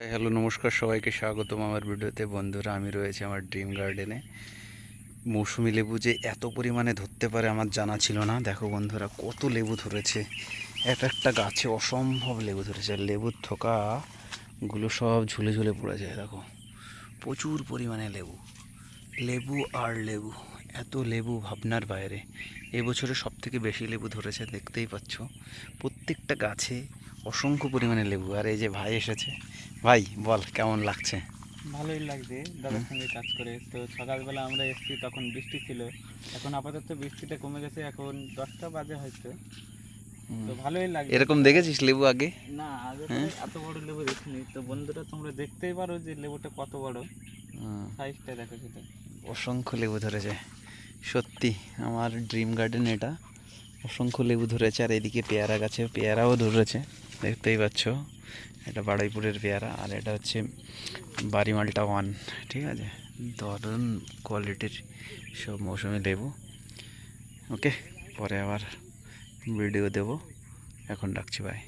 Hello, নমস্কার সবাইকে, স্বাগতম আমার ভিডিওতে। বন্ধুরা, আমি রয়েছে আমার ড্রিম গার্ডেনে মৌসুমি লেবু যে এত পরিমাণে ধরতে পারে আমার জানা ছিল না। দেখো বন্ধুরা, কত লেবু ধরেছে। এক একটা গাছে অসম্ভব লেবু ধরেছে। আর লেবুর থোকাগুলো সব ঝুলে ঝুলে পড়ে যায়, দেখো। প্রচুর পরিমাণে লেবু। লেবু আর লেবু, এত লেবু ভাবনার বাইরে। এবছরে সব থেকে বেশি লেবু ধরেছে, দেখতেই পাচ্ছ। প্রত্যেকটা গাছে অসংখ্য পরিমাণে লেবু। আর এই যে ভাই এসেছে ভাই বল কেমন লাগছে? ভালোই লাগছে দাদার সঙ্গে কাজ করে। তো সকালবেলা আমরা এসেছি তখন বৃষ্টি ছিল। এখন আপাতত বৃষ্টিটা কমে গেছে এখন দশটা বাজে হয়তো। তো ভালোই লাগছে। এরকম দেখেছিস লেবু আগে? না আগে হ্যাঁ? এত বড় লেবু দেখিনি। তো বন্ধুরা তোমরা দেখতেই পারো যে লেবুটা কত বড়। সাইজটা দেখো সেটা। অসংখ্য লেবু ধরেছে। সত্যি আমার ড্রিম গার্ডেন এটা। অসংখ্য লেবু ধরেছে আর এদিকে পেয়ারা গাছে পেয়ারাও ধরেছে। দেখতেই পাচ্ছ। এটা বাড়াইপুরের পেয়ারা, আর এটা হচ্ছে বাড়িমালটা ওয়ান, ঠিক আছে? দারুণ কোয়ালিটির সব মৌসুমি লেবু। ওকে, পরে আবার ভিডিও দেবো। এখন রাখছি ভাই